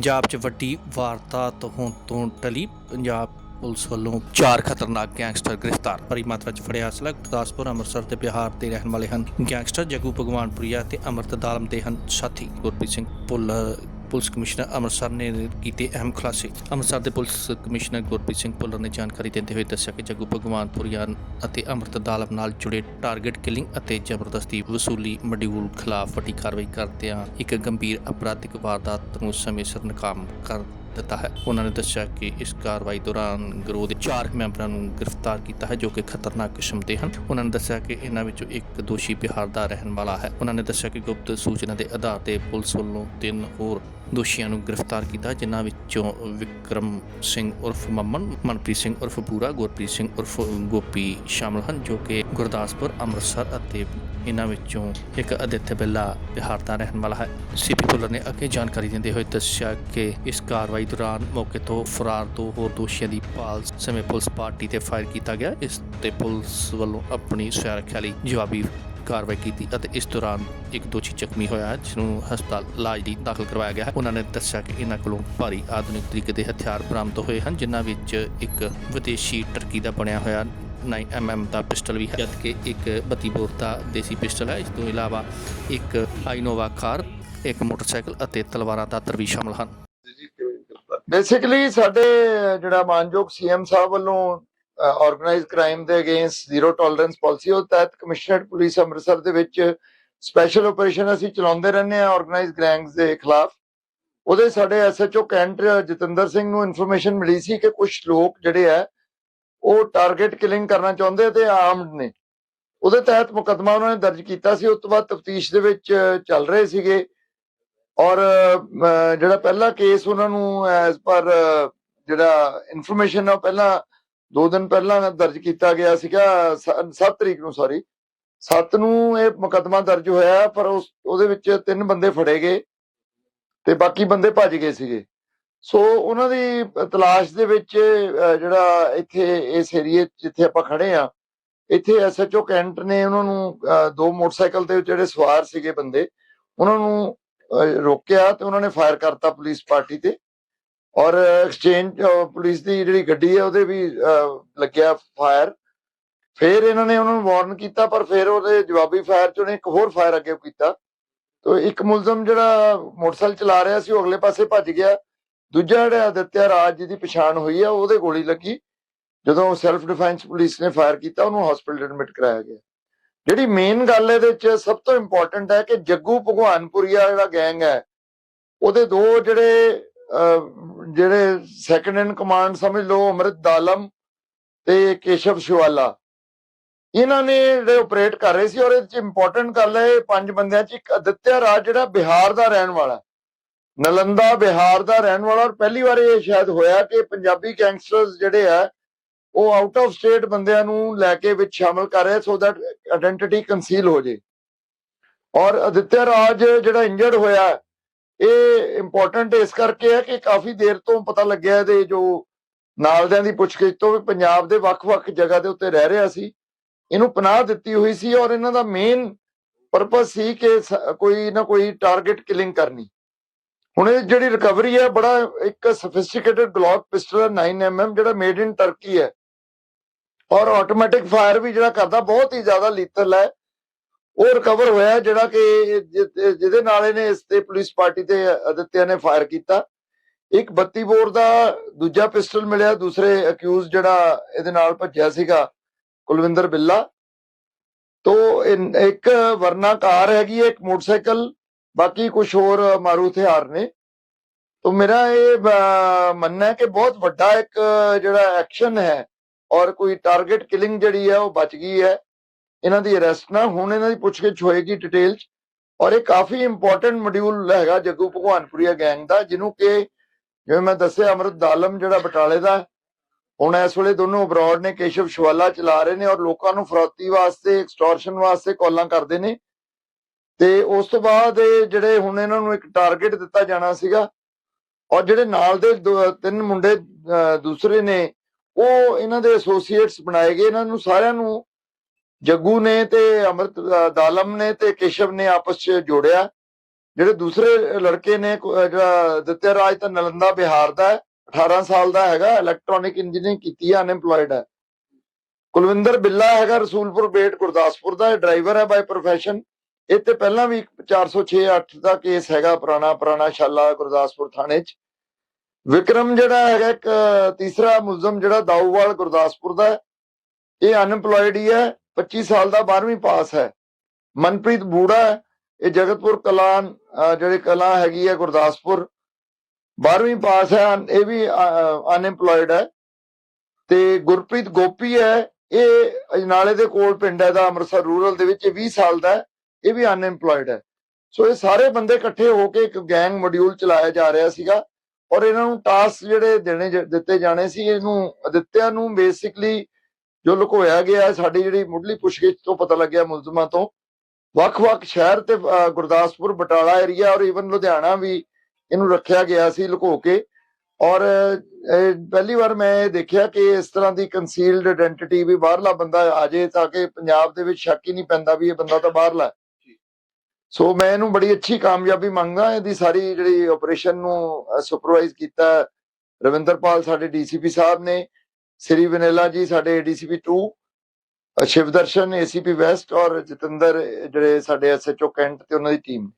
ਪੰਜਾਬ 'ਚ ਵੱਡੀ ਵਾਰਦਾਤ ਹੋਣ ਤੋਂ ਟਲੀ ਪੰਜਾਬ ਪੁਲਿਸ ਵੱਲੋਂ ਚਾਰ ਖਤਰਨਾਕ ਗੈਂਗਸਟਰ ਗ੍ਰਿਫਤਾਰ। ਭਾਰੀ ਮਾਤਰਾ 'ਚ ਫੜਿਆ ਅਸਲਾ। ਗੁਰਦਾਸਪੁਰ, ਅੰਮ੍ਰਿਤਸਰ ਤੇ ਬਿਹਾਰ ਦੇ ਰਹਿਣ ਵਾਲੇ ਹਨ। ਗੈਂਗਸਟਰ ਜਗੂ ਭਗਵਾਨਪੁਰੀਆ ਤੇ ਅਮਰਤ ਦਾਲਮ ਦੇ ਹਨ ਸਾਥੀ। ਗੁਰਪ੍ਰੀਤ ਸਿੰਘ ਭੁੱਲਰ ਪੁਲਿਸ ਕਮਿਸ਼ਨਰ ਅੰਮ੍ਰਿਤਸਰ ਨੇ ਕੀਤੇ ਅਹਿਮ ਖੁਲਾਸੇ। ਅੰਮ੍ਰਿਤਸਰ ਦੇ ਪੁਲਿਸ ਕਮਿਸ਼ਨਰ ਗੁਰਪ੍ਰੀਤ ਸਿੰਘ ਭੁੱਲਰ ਨੇ ਜਾਣਕਾਰੀ ਦਿੰਦੇ ਹੋਏ ਦੱਸਿਆ ਕਿ ਜਗੂ ਭਗਵਾਨਪੁਰੀਆ ਅਤੇ ਅੰਮ੍ਰਿਤ ਦਾਲਮ ਨਾਲ ਜੁੜੇ ਟਾਰਗੇਟ ਕਿਲਿੰਗ ਅਤੇ ਜ਼ਬਰਦਸਤੀ ਵਸੂਲੀ ਮੋਡਿਊਲ ਖਿਲਾਫ ਵੱਡੀ ਕਾਰਵਾਈ ਕਰਦਿਆਂ ਇੱਕ ਗੰਭੀਰ ਅਪਰਾਧਿਕ ਵਾਰਦਾਤ ਨੂੰ ਸਮੇਂ ਸਿਰ ਨਾਕਾਮ ਕਰ ਦਿੱਤਾ ਹੈ। ਉਹਨਾਂ ਨੇ ਦੱਸਿਆ ਕਿ ਇਸ ਕਾਰਵਾਈ ਦੌਰਾਨ ਗਰੋਹ ਦੇ ਚਾਰ ਮੈਂਬਰਾਂ ਨੂੰ ਗ੍ਰਿਫਤਾਰ ਕੀਤਾ ਹੈ, ਜੋ ਕਿ ਖਤਰਨਾਕ ਕਿਸਮ ਦੇ ਹਨ। ਉਹਨਾਂ ਨੇ ਦੱਸਿਆ ਕਿ ਇਹਨਾਂ ਵਿੱਚੋਂ ਇੱਕ ਦੋਸ਼ੀ ਬਿਹਾਰ ਦਾ ਰਹਿਣ ਵਾਲਾ ਹੈ। ਉਹਨਾਂ ਨੇ ਦੱਸਿਆ ਕਿ ਗੁਪਤ ਸੂਚਨਾ ਦੇ ਆਧਾਰ ਤੇ ਪੁਲਿਸ ਵੱਲੋਂ ਤਿੰਨ ਹੋਰ ਦੋਸ਼ੀਆਂ ਨੂੰ ਗ੍ਰਿਫਤਾਰ ਕੀਤਾ, ਜਿਨ੍ਹਾਂ ਵਿੱਚੋਂ ਵਿਕਰਮ ਸਿੰਘ ਉਰਫ ਮੰਮਨ, ਮਨਪ੍ਰੀਤ ਸਿੰਘ ਉਰਫ ਪੂਰਾ ਗੁਰਪ੍ਰੀਤ ਸਿੰਘ ਉਰਫ ਗੋਪੀ ਸ਼ਾਮਲ ਹਨ, ਜੋ ਕਿ ਗੁਰਦਾਸਪੁਰ, ਅੰਮ੍ਰਿਤਸਰ ਅਤੇ ਇਹਨਾਂ ਵਿੱਚੋਂ ਇੱਕ ਅਦਿੱਤਿਆ ਬਿੱਲਾ ਬਿਹਾਰ ਦਾ ਰਹਿਣ ਵਾਲਾ ਹੈ। ਸੀਪੀ ਪੁਲਰ ਨੇ ਅੱਗੇ ਜਾਣਕਾਰੀ ਦਿੰਦੇ ਹੋਏ ਦੱਸਿਆ ਕਿ ਇਸ ਕਾਰਵਾਈ ਦੌਰਾਨ ਮੌਕੇ ਤੋਂ ਫਰਾਰ ਦੋ ਹੋਰ ਦੋਸ਼ੀਆਂ ਦੀ ਭਾਲ ਸਮੇਂ ਪੁਲਿਸ ਪਾਰਟੀ ਤੇ ਫਾਇਰ ਕੀਤਾ ਗਿਆ। ਇਸ ਤੇ ਪੁਲਿਸ ਵੱਲੋਂ ਆਪਣੀ ਸੁਰੱਖਿਆ ਲਈ ਜਵਾਬੀ ਕਾਰਵਾਈ ਕੀਤੀ ਅਤੇ ਇਸ ਦੌਰਾਨ ਇੱਕ ਦੋਸ਼ੀ ਜ਼ਖਮੀ ਹੋਇਆ ਜਿਸ ਨੂੰ ਹਸਪਤਾਲ ਇਲਾਜ ਲਈ ਦਾਖਲ ਕਰਵਾਇਆ ਗਿਆ ਹੈ। ਉਹਨਾਂ ਨੇ ਦੱਸਿਆ ਕਿ ਇਹਨਾਂ ਕੋਲੋਂ ਭਾਰੀ ਆਧੁਨਿਕ ਤਰੀਕੇ ਦੇ ਹਥਿਆਰ ਬਰਾਮਦ ਹੋਏ ਹਨ, ਜਿਨ੍ਹਾਂ ਵਿੱਚ ਇੱਕ ਵਿਦੇਸ਼ੀ ਟਰਕੀ ਦਾ ਬਣਿਆ ਹੋਇਆ 9mm ਦਾ ਪਿਸਟਲ ਵੀ ਹੈ, ਜਦਕਿ ਇੱਕ 32 ਬੋਰ ਦਾ ਦੇਸੀ ਪਿਸਟਲ ਹੈ। ਇਸ ਤੋਂ ਇਲਾਵਾ ਇੱਕ ਆਈਨੋਵਾ ਕਾਰ, ਇੱਕ ਮੋਟਰਸਾਈਕਲ ਅਤੇ ਤਲਵਾਰਾਂ ਦਾ ਵੀ ਸ਼ਾਮਲ ਹਨ। ਬੇਸਿਕਲੀ ਸਾਡੇ ਜਿਹੜਾ ਮਾਨਯੋਗ ਸੀਐਮ ਸਾਹਿਬ ਵੱਲੋਂ ਆਰਗੇਨਾਈਜ਼ ਕ੍ਰਾਈਮ ਦੇ ਅਗੇਂਸਟ ਜ਼ੀਰੋ ਟੋਲਰੈਂਸ ਪਾਲਿਸੀ ਉਹ ਤਹਿਤ ਕਮਿਸ਼ਨਰੇਟ ਪੁਲਿਸ ਅੰਮ੍ਰਿਤਸਰ ਦੇ ਵਿੱਚ ਸਪੈਸ਼ਲ ਆਪਰੇਸ਼ਨ ਅਸੀਂ ਚਲਾਉਂਦੇ ਰਹਿੰਦੇ ਆ ਆਰਗੇਨਾਈਜ਼ ਗੈਂਗਸ ਦੇ ਖਿਲਾਫ। ਉਹਦੇ ਸਾਡੇ ਐਸਐਚਓ ਕੈਂਟ ਜਤਿੰਦਰ ਸਿੰਘ ਨੂੰ ਇਨਫੋਰਮੇਸ਼ਨ ਮਿਲੀ ਸੀ ਕਿ ਕੁਝ ਲੋਕ ਜਿਹੜੇ ਆ ਉਹ ਟਾਰਗੇਟ ਕਿਲਿੰਗ ਕਰਨਾ ਚਾਹੁੰਦੇ ਆ ਤੇ ਆਰਮਡ ਨੇ। ਉਹਦੇ ਤਹਿਤ ਮੁਕੱਦਮਾ ਉਹਨਾਂ ਨੇ ਦਰਜ ਕੀਤਾ ਸੀ। ਉਸ ਤੋਂ ਬਾਅਦ ਤਫਤੀਸ਼ ਦੇ ਵਿੱਚ ਚੱਲ ਰਹੇ ਸੀਗੇ। ਔਰ ਜਿਹੜਾ ਪਹਿਲਾ ਕੇਸ ਉਹਨਾਂ ਨੂੰ ਐਸ ਪਰ ਜਿਹੜਾ ਇਨਫੋਰਮੇਸ਼ਨ ਆ ਪਹਿਲਾਂ ਦੋ ਦਿਨ ਪਹਿਲਾਂ ਦਰਜ ਕੀਤਾ ਗਿਆ ਸੀਗਾ 7 ਤਰੀਕ ਨੂੰ ਸੌਰੀ 7 ਨੂੰ ਇਹ ਮੁਕੱਦਮਾ ਦਰਜ ਹੋਇਆ, ਪਰ ਉਸ, ਉਹਦੇ ਵਿੱਚ ਤਿੰਨ ਬੰਦੇ ਫੜੇ ਗਏ ਤੇ ਬਾਕੀ ਬੰਦੇ ਭੱਜ ਗਏ ਸੀਗੇ। ਸੋ ਉਹਨਾਂ ਦੀ ਤਲਾਸ਼ ਦੇ ਵਿੱਚ ਜਿਹੜਾ ਇੱਥੇ ਇਸ ਏਰੀਏ ਜਿੱਥੇ ਆਪਾਂ ਖੜੇ ਆ, ਇੱਥੇ ਐਸਐਚਓ ਕੈਂਟ ਨੇ ਉਹਨਾਂ ਨੂੰ ਦੋ ਮੋਟਰਸਾਈਕਲ ਤੇ ਜਿਹੜੇ ਸਵਾਰ ਸੀਗੇ ਬੰਦੇ, ਉਹਨਾਂ ਨੂੰ ਰੋਕਿਆ ਤੇ ਉਹਨਾਂ ਨੇ ਫਾਇਰ ਕਰਤਾ ਪੁਲਿਸ ਪਾਰਟੀ ਤੇ। ਔਰ ਐਕਸਚੇਂਜ ਪੁਲਿਸ ਦੀ ਜਿਹੜੀ ਗੱਡੀ ਹੈ ਉਹਦੇ ਵੀ ਲੱਗਿਆ ਫਾਇਰ ਫਿਰ ਇਹਨਾਂ ਨੇ ਉਹਨਾਂ ਨੂੰ ਵਾਰਨ ਕੀਤਾ, ਪਰ ਫਿਰ ਉਹਦੇ ਜਵਾਬੀ ਫਾਇਰ ਚ ਉਹਨੇ ਇੱਕ ਹੋਰ ਫਾਇਰ ਅੱਗੇ ਕੀਤਾ। ਤੋ ਇੱਕ ਮੁਲਜ਼ਮ ਜਿਹੜਾ ਮੋਟਰਸਾਈਕਲ ਚਲਾ ਰਿਹਾ ਸੀ, ਉਹ ਅਗਲੇ ਪਾਸੇ ਭੱਜ ਗਿਆ। ਦੂਜਾ ਜਿਹੜਾ ਆਦਿਤਿਆ ਰਾਜ ਜੀ ਦੀ ਪਛਾਣ ਹੋਈ ਆ, ਉਹਦੇ ਗੋਲੀ ਲੱਗੀ। ਜਦੋਂ ਸੈਲਫ ਡਿਫੈਂਸ ਪੁਲਿਸ ਨੇ ਫਾਇਰ ਕੀਤਾ, ਉਹਨੂੰ ਹਸਪੀਟਲ ਐਡਮਿਟ ਕਰਾਇਆ ਗਿਆ। ਜਿਹੜੀ ਮੇਨ ਗੱਲ ਇਹਦੇ ਵਿੱਚ ਸਭ ਤੋਂ ਇੰਪੋਰਟੈਂਟ ਹੈ ਕਿ ਜੱਗੂ ਭਗਵਾਨਪੁਰੀਆ ਜਿਹੜਾ ਗੈਂਗ ਹੈ, ਉਹਦੇ ਦੋ ਜਿਹੜੇ ਜਿਹੜੇ ਸੈਕੰਡ ਇਨ ਕਮਾਂਡ ਸਮਝ ਲਓ, ਅਮਰਿਤ ਦਾਲਮ ਤੇ ਕੇਸ਼ਵ ਸ਼ਿਵਾਲਾ। ਇਹਨਾਂ ਨੇ ਜਿਹੜੇ ਆਪਰੇਟ ਕਰ ਰਹੇ ਸੀ ਔਰ ਇਹ ਚ ਇੰਪੋਰਟੈਂਟ ਗੱਲ ਹੈ, ਇਹ ਪੰਜ ਬੰਦਿਆਂ ਚ ਇੱਕ ਅਦਿੱਤਿਆ ਰਾਜ ਜਿਹੜਾ ਬਿਹਾਰ ਦਾ ਰਹਿਣ ਵਾਲਾ ਨਲੰਦਾ ਬਿਹਾਰ ਦਾ ਰਹਿਣ ਵਾਲਾ ਔਰ ਪਹਿਲੀ ਵਾਰ ਇਹ ਸ਼ਾਇਦ ਹੋਇਆ ਕਿ ਪੰਜਾਬੀ ਗੈਂਗਸਟਰਸ ਜਿਹੜੇ ਆ ਉਹ ਆਊਟ ਆਫ ਸਟੇਟ ਬੰਦਿਆਂ ਨੂੰ ਲੈ ਕੇ ਵਿੱਚ ਸ਼ਾਮਲ ਕਰ ਰਿਹਾ ਸੋ ਦੈਟ ਆਇਡੈਂਟੀਟੀ ਕੰਸੀਲ ਹੋ ਜੇ। ਔਰ ਅਦਿੱਤਿਆ ਰਾਜ ਜਿਹੜਾ ਇੰਜਰਡ ਹੋਇਆ, ਇਹ ਇੰਪੋਰਟੈਂਟ ਇਸ ਕਰਕੇ ਹੈ ਕਿ ਕਾਫੀ ਦੇਰ ਤੋਂ ਪਤਾ ਲੱਗਿਆ ਇਹਦੇ ਜੋ ਨਾਲਦਿਆਂ ਦੀ ਪੁੱਛਗਿੱਛ ਤੋਂ ਵੀ ਪੰਜਾਬ ਦੇ ਵੱਖ-ਵੱਖ ਜਗ੍ਹਾ ਦੇ ਉੱਤੇ ਰਹਿ ਰਿਹਾ ਸੀ। ਇਹਨੂੰ ਪਨਾਹ ਦਿੱਤੀ ਹੋਈ ਸੀ ਔਰ ਇਹਨਾਂ ਦਾ ਮੇਨ ਪਰਪਸ ਸੀ ਕਿ ਕੋਈ ਨਾ ਕੋਈ ਟਾਰਗੇਟ ਕਿਲਿੰਗ ਕਰਨੀ। ਹੁਣ ਇਹ ਜਿਹੜੀ ਰਿਕਵਰੀ ਹੈ, ਬੜਾ ਇੱਕ ਸਫਿਸਟੀਕੇਟਡ ਗਲੌਕ ਪਿਸਟਲ 9mm ਜਿਹੜਾ ਮੇਡ ਇਨ ਟਰਕੀ ਹੈ। ਔਰ ਆਟੋਮੈਟਿਕ ਫਾਇਰ ਵੀ ਜਿਹੜਾ ਕਰਦਾ, ਬਹੁਤ ਹੀ ਜ਼ਿਆਦਾ ਲੀਥਲ ਹੈ। ਉਹ ਰਿਕਵਰ ਹੋਇਆ, ਜਿਹੜਾ ਕਿ ਜਿਹਦੇ ਨਾਲ ਇਹਨੇ ਇਸ ਤੇ ਪੁਲਿਸ ਪਾਰਟੀ ਤੇ ਅਦਿੱਤਿਆ ਨੇ ਫਾਇਰ ਕੀਤਾ। ਇੱਕ 32 ਬੋਰ ਦਾ ਦੂਜਾ ਪਿਸਟਲ ਮਿਲਿਆ, ਦੂਸਰੇ ਅਕਿਊਜ਼ ਜਿਹੜਾ ਇਹਦੇ ਨਾਲ ਭੱਜਿਆ ਸੀਗਾ, ਕੁਲਵਿੰਦਰ ਬਿੱਲਾ। ਤੋ ਇੱਕ ਵਰਨਾ ਕਾਰ ਹੈਗੀ ਹੈ, ਇੱਕ ਮੋਟਰਸਾਈਕਲ, ਬਾਕੀ ਕੁਝ ਹੋਰ ਮਾਰੂ ਹਥਿਆਰ ਨੇ। ਤੋ ਮੇਰਾ ਇਹ ਮੰਨਣਾ ਹੈ ਕਿ ਬਹੁਤ ਵੱਡਾ ਇੱਕ ਜਿਹੜਾ ਐਕਸ਼ਨ ਹੈ ਔਰ ਕੋਈ ਟਾਰਗੇਟ ਕਿਲਿੰਗ ਜਿਹੜੀ ਹੈ ਉਹ ਬਚ ਗਈ ਹੈ। ਇਹਨਾਂ ਦੀ ਅਰੈਸਟ ਨਾ, ਹੁਣ ਇਹਨਾਂ ਦੀ ਪੁੱਛਗਿੱਛ ਹੋਏਗੀ ਡਿਟੇਲ ਚ। ਔਰ ਇਹ ਕਾਫੀ ਇੰਪੋਰਟੈਂਟ ਮੋਡਿਊਲ ਹੈਗਾ ਜੱਗੂ ਭਗਵਾਨਪੁਰੀਆ ਗੈਂਗ ਦਾ, ਜਿਹਨੂੰ ਕਿ ਜਿਵੇਂ ਮੈਂ ਦੱਸਿਆ, ਅਮਰਤ ਦਾਲਮ ਜਿਹੜਾ ਬਟਾਲੇ ਦਾ ਹੁਣ ਇਸ ਵੇਲੇ ਦੋਨੋਂ ਅਬਰਾਡ ਨੇ, ਕੇਸ਼ਵ ਸ਼ਵਾਲਾ ਚਲਾ ਰਹੇ ਨੇ ਔਰ ਲੋਕਾਂ ਨੂੰ ਫਰੋਤੀ ਵਾਸਤੇ ਐਕਸਟੋਰਸ਼ਨ ਵਾਸਤੇ ਕਾਲਾਂ ਕਰਦੇ ਨੇ। ਤੇ ਉਸ ਤੋਂ ਬਾਅਦ ਇਹ ਜਿਹੜੇ ਹੁਣ ਇਹਨਾਂ ਨੂੰ ਇੱਕ ਟਾਰਗੇਟ ਦਿੱਤਾ ਜਾਣਾ ਸੀਗਾ। ਔਰ ਜਿਹੜੇ ਨਾਲ ਦੇ ਤਿੰਨ ਮੁੰਡੇ ਦੂਸਰੇ ਨੇ ਉਹ ਇਹਨਾਂ ਦੇ ਐਸੋਸੀਏਟਸ ਬਣਾਏ ਗਏ, ਇਹਨਾਂ ਨੂੰ ਸਾਰਿਆਂ ਨੂੰ ਜੱਗੂ ਨੇ ਤੇ ਅਮਰਤ ਦਾਲਮ ਨੇ ਤੇ ਕੇਸ਼ਵ ਨੇ ਆਪਸ ਚ ਜੋੜਿਆ। ਜਿਹੜੇ ਦੂਸਰੇ ਲੜਕੇ ਨੇ, ਕੋ- ਜਿਹੜਾ ਦਿੱਤਿਆ ਰਾਜ ਤਾਂ ਨਲੰਦਾ ਬਿਹਾਰ ਦਾ 18 ਸਾਲ ਦਾ ਹੈਗਾ ਇਲੈਕਟ੍ਰੋਨਿਕ ਇੰਜੀਨੀਅਰਿੰਗ ਕੀਤੀ ਹੈ ਅਨਐਮਪਲੋਇਡ ਹੈ। ਕੁਲਵਿੰਦਰ ਬਿੱਲਾ ਹੈਗਾ ਰਸੂਲਪੁਰ ਬੇਟ, ਗੁਰਦਾਸਪੁਰ ਦਾ ਡਰਾਈਵਰ ਹੈ ਬਾਈ ਪ੍ਰੋਫੈਸ਼ਨ ਇਹ ਤੇ ਪਹਿਲਾਂ ਵੀ 406 8 ਦਾ ਕੇਸ ਹੈਗਾ ਪੁਰਾਣਾ ਪੁਰਾਣਾ ਸ਼ਾਲਾ ਗੁਰਦਾਸਪੁਰ ਥਾਣੇ 'ਚ। ਵਿਕਰਮ ਜਿਹੜਾ ਹੈਗਾ ਇੱਕ ਤੀਸਰਾ ਮੁਲਜ਼ਮ ਜਿਹੜਾ ਦਾਊਵਾਲ ਗੁਰਦਾਸਪੁਰ ਦਾ ਇਹ ਅਨਐਮਪਲੋਇਡ ਹੀ ਹੈ 25 ਸਾਲ ਦਾ 12ਵੀਂ ਪਾਸ ਹੈ। ਮਨਪ੍ਰੀਤ ਬੂੜਾ ਹੈ, ਇਹ ਜਗਤਪੁਰ ਕਲਾਂ ਅਹ ਜਿਹੜੇ ਕਲਾਂ ਹੈਗੀ ਹੈ ਗੁਰਦਾਸਪੁਰ 12ਵੀਂ ਪਾਸ ਹੈ ਇਹ ਵੀ ਅਨਐਮਪਲੋਇਡ ਹੈ। ਤੇ ਗੁਰਪ੍ਰੀਤ ਗੋਪੀ ਹੈ ਇਹ ਅਜਨਾਲੇ ਦੇ ਕੋਲ ਪਿੰਡ ਹੈ ਦਾ ਅੰਮ੍ਰਿਤਸਰ ਰੂਰਲ ਦੇ ਵਿੱਚ ਇਹ 20 ਸਾਲ ਦਾ ਇਹ ਵੀ ਅਨਐਮਪਲੋਇਡ ਹੈ। ਸੋ ਇਹ ਸਾਰੇ ਬੰਦੇ ਇਕੱਠੇ ਹੋ ਕੇ ਇੱਕ ਗੈਂਗ ਮੋਡਿਊਲ ਚਲਾਇਆ ਜਾ ਰਿਹਾ ਸੀਗਾ। ਔਰ ਇਹਨਾਂ ਨੂੰ ਟਾਸਕ ਜਿਹੜੇ ਦੇਣੇ ਦਿੱਤੇ ਜਾਣੇ ਸੀ ਇਹਨੂੰ ਅਦਿੱਤਿਆ ਨੂੰ ਬੇਸਿਕਲੀ ਜੋ ਲੁਕੋਇਆ ਗਿਆ ਹੈ, ਸਾਡੀ ਜਿਹੜੀ ਮੁੱਢਲੀ ਪੁੱਛਗਿੱਛ ਤੋਂ ਪਤਾ ਲੱਗਿਆ ਮੁਲਜ਼ਮਾਂ ਤੋਂ ਵੱਖ-ਵੱਖ ਸ਼ਹਿਰ ਤੇ ਗੁਰਦਾਸਪੁਰ ਬਟਾਲਾ ਏਰੀਆ ਔਰ ਈਵਨ ਲੁਧਿਆਣਾ ਵੀ ਇਹਨੂੰ ਰੱਖਿਆ ਗਿਆ ਸੀ ਲੁਕੋ ਕੇ। ਔਰ ਪਹਿਲੀ ਵਾਰ ਮੈਂ ਇਹ ਦੇਖਿਆ ਕਿ ਇਸ ਤਰ੍ਹਾਂ ਦੀ ਕੰਸੀਲਡ ਆਇਡੈਂਟੀਟੀ ਵੀ ਬਾਹਰਲਾ ਬੰਦਾ ਆ ਜੇ ਤਾਂ ਕਿ ਪੰਜਾਬ ਦੇ ਵਿੱਚ ਸ਼ੱਕ ਹੀ ਨਹੀਂ ਪੈਂਦਾ ਵੀ ਇਹ ਬੰਦਾ ਤਾਂ ਬਾਹਰਲਾ ਸੋ ਮੈਂ ਇਹਨੂੰ ਬੜੀ ਅੱਛੀ ਕਾਮਯਾਬੀ ਮੰਗਦਾ ਇਹਦੀ ਸਾਰੀ ਜਿਹੜੀ ਆਪਰੇਸ਼ਨ ਨੂੰ ਸੁਪਰਵਾਈਜ਼ ਕੀਤਾ ਰਵਿੰਦਰਪਾਲ ਸਾਡੇ ਡੀਸੀਪੀ ਸਾਹਿਬ ਨੇ ਸ੍ਰੀ ਵਨੇਲਾ ਜੀ ਸਾਡੇ ਡੀਸੀਪੀ 2 ਅ, ਸ਼ਿਵਦਰਸ਼ਨ ਏਸੀਪੀ ਵੈਸਟ ਔਰ ਜਤਿੰਦਰ ਜਿਹੜੇ ਸਾਡੇ ਐਸਐਚਓ ਕੈਂਟ ਤੇ ਉਹਨਾਂ ਦੀ ਟੀਮ